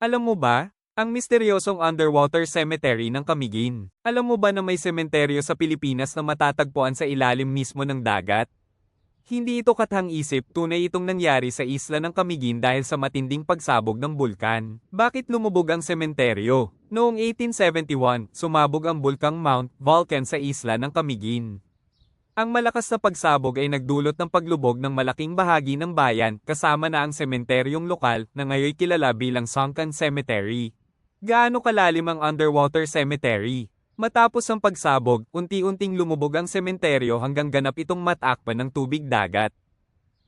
Alam mo ba, ang misteryosong underwater cemetery ng Camiguin. Alam mo ba na may sementeryo sa Pilipinas na matatagpuan sa ilalim mismo ng dagat? Hindi ito kathang-isip, tunay itong nangyari sa isla ng Camiguin dahil sa matinding pagsabog ng bulkan. Bakit lumubog ang sementeryo? Noong 1871, sumabog ang bulkang Mount Vulcan sa isla ng Camiguin. Ang malakas na pagsabog ay nagdulot ng paglubog ng malaking bahagi ng bayan kasama na ang sementeryong lokal na ngayon kilala bilang Sunken Cemetery. Gaano kalalim ang underwater cemetery? Matapos ang pagsabog, unti-unting lumubog ang sementeryo hanggang ganap itong matakpan ng tubig dagat.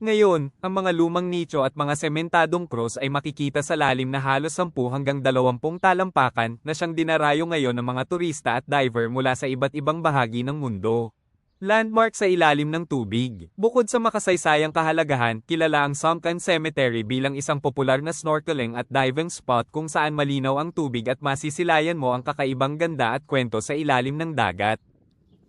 Ngayon, ang mga lumang nicho at mga sementadong cross ay makikita sa lalim na halos 10 hanggang 20 talampakan na siyang dinarayo ngayon ng mga turista at diver mula sa iba't ibang bahagi ng mundo. Landmark sa ilalim ng tubig. Bukod sa makasaysayang kahalagahan, kilala ang Sunken Cemetery bilang isang popular na snorkeling at diving spot kung saan malinaw ang tubig at masisilayan mo ang kakaibang ganda at kwento sa ilalim ng dagat.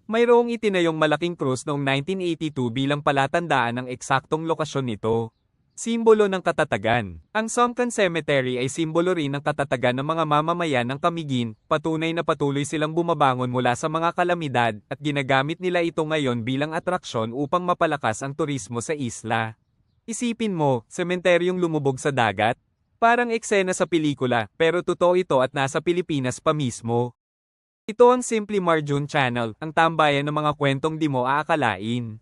Mayroong itinayong malaking krus noong 1982 bilang palatandaan ng eksaktong lokasyon nito. Simbolo ng katatagan. Ang Sunken Cemetery ay simbolo rin ng katatagan ng mga mamamayan ng Camiguin, patunay na patuloy silang bumabangon mula sa mga kalamidad at ginagamit nila ito ngayon bilang atraksyon upang mapalakas ang turismo sa isla. Isipin mo, sementeryong lumubog sa dagat? Parang eksena sa pelikula, pero totoo ito at nasa Pilipinas pa mismo. Ito ang Simply Marjun Channel, ang tambayan ng mga kwentong di mo aakalain.